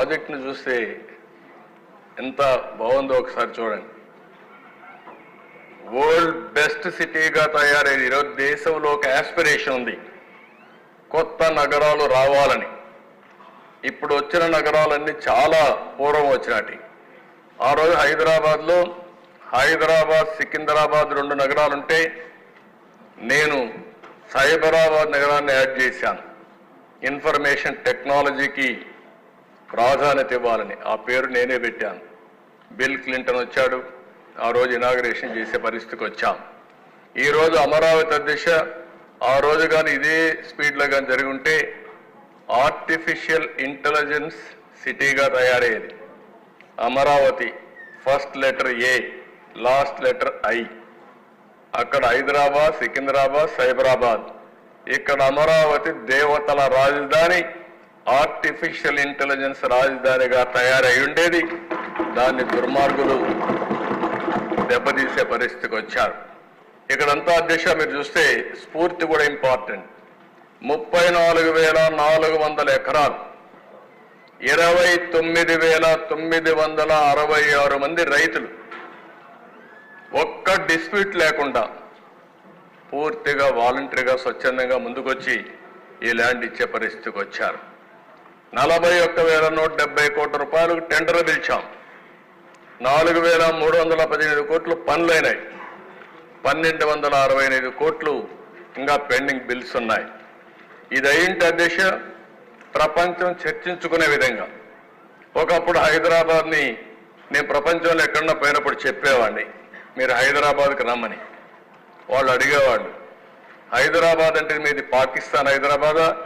ప్రాజెక్ట్ని చూస్తే ఎంత బాగుందో ఒకసారి చూడండి. వరల్డ్ బెస్ట్ సిటీగా తయారైంది. ఈరోజు దేశంలో ఒక యాస్పిరేషన్ ఉంది. కొత్త నగరాలు రావాలని. ఇప్పుడు వచ్చిన నగరాలన్నీ చాలా పూర్వం వచ్చినటి ఆ రోజు హైదరాబాద్లో హైదరాబాద్ సికింద్రాబాద్ రెండు నగరాలుంటే నేను సైబరాబాద్ నగరాన్ని యాడ్ చేశాను. ఇన్ఫర్మేషన్ టెక్నాలజీకి ప్రాధాన్యత ఇవ్వాలని ఆ పేరు నేనే పెట్టాను. బిల్ క్లింటన్ వచ్చాడు. ఆ రోజు ఇనాగరేషన్ చేసే పరిస్థితికి వచ్చాం. ఈరోజు అమరావతి అధ్యక్ష ఆ రోజు కానీ ఇదే స్పీడ్లో కానీ జరిగి ఉంటే ఆర్టిఫిషియల్ ఇంటెలిజెన్స్ సిటీగా తయారయ్యేది. Amaravati first letter A last letter I. అక్కడ హైదరాబాద్ సికింద్రాబాద్ సైబరాబాద్. ఇక్కడ అమరావతి దేవతల రాజధాని ఆర్టిఫిషియల్ ఇంటెలిజెన్స్ రాజధానిగా తయారై ఉండేది. దాన్ని దుర్మార్గులు దెబ్బతీసే పరిస్థితికి వచ్చారు. ఇక్కడంతా అధ్యక్ష మీరు చూస్తే స్ఫూర్తి కూడా ఇంపార్టెంట్ ముప్పై నాలుగు వేల నాలుగు వందల ఎకరాలు. ఇరవై తొమ్మిది వేల తొమ్మిది వందల అరవై ఆరు మంది రైతులు. ఒక్క డిస్ప్యూట్ లేకుండా పూర్తిగా వాలంటరీగా స్వచ్ఛందంగా ముందుకొచ్చి ఈ ల్యాండ్ ఇచ్చే పరిస్థితికి వచ్చారు. నలభై ఒక్క వేల నూట డెబ్బై కోట్ల రూపాయలు టెండర్ పిలిచాం. నాలుగు వేల మూడు వందల పదిహేను కోట్లు పనులైనాయి. పన్నెండు వందల అరవై ఎనిమిది కోట్లు ఇంకా పెండింగ్ బిల్స్ ఉన్నాయి. ఇది అయింటి అధ్యక్ష ప్రపంచం చర్చించుకునే విధంగా. ఒకప్పుడు హైదరాబాద్ని నేను ప్రపంచంలో ఎక్కడన్నా పోయినప్పుడు చెప్పేవాడిని. మీరు హైదరాబాద్కి రమ్మని. వాళ్ళు అడిగేవాళ్ళు హైదరాబాద్ అంటే మీది పాకిస్తాన్ హైదరాబాదా?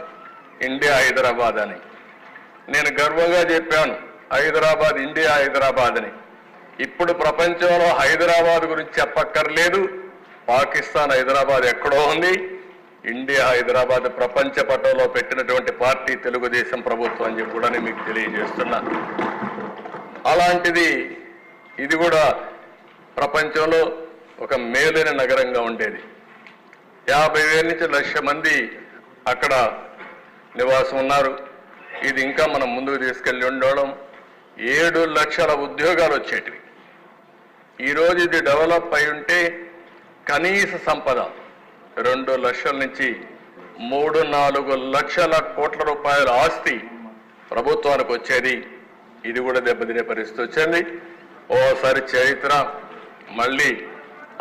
ఇండియా హైదరాబాద్? అని. నేను గర్వంగా చెప్పాను హైదరాబాద్ ఇండియా హైదరాబాద్ అని. ఇప్పుడు ప్రపంచంలో హైదరాబాద్ గురించి చెప్పక్కర్లేదు. పాకిస్తాన్ హైదరాబాద్ ఎక్కడో ఉంది. ఇండియా హైదరాబాద్ ప్రపంచ పటంలో పెట్టినటువంటి పార్టీ తెలుగుదేశం ప్రభుత్వం అని చెప్పి కూడా నేను మీకు తెలియజేస్తున్నా. అలాంటిది ఇది కూడా ప్రపంచంలో ఒక మేలైన నగరంగా ఉండేది. యాభై వేల నుంచి లక్ష మంది అక్కడ నివాసం ఉన్నారు. ఇది ఇంకా మనం ముందుకు తీసుకెళ్ళి ఉండడం. ఏడు లక్షల ఉద్యోగాలు వచ్చేటివి. ఈరోజు ఇది డెవలప్ అయి ఉంటే కనీస సంపద రెండు లక్షల నుంచి మూడు నాలుగు లక్షల కోట్ల రూపాయల ఆస్తి ప్రభుత్వానికి వచ్చేది. ఇది కూడా దెబ్బతినే పరిస్థితి వచ్చింది. ఓసారి చరిత్ర మళ్ళీ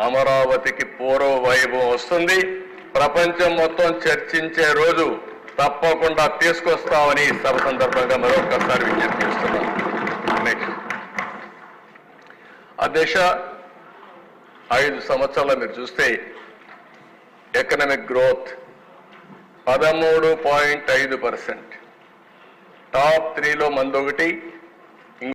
అమరావతికి పూర్వ వైభవం వస్తుంది. ప్రపంచం మొత్తం చర్చించే రోజు తప్పకుండా తీసుకొస్తామని సభ సందర్భంగా మరొకసారి విజ్ఞప్తి చేస్తున్నాం. నెక్స్ట్ దేశ ఐదు సంవత్సరాలు మీరు చూస్తే ఎకనామిక్ గ్రోత్ పదమూడు పాయింట్ ఐదు పర్సెంట్. టాప్ త్రీలో మందొకటి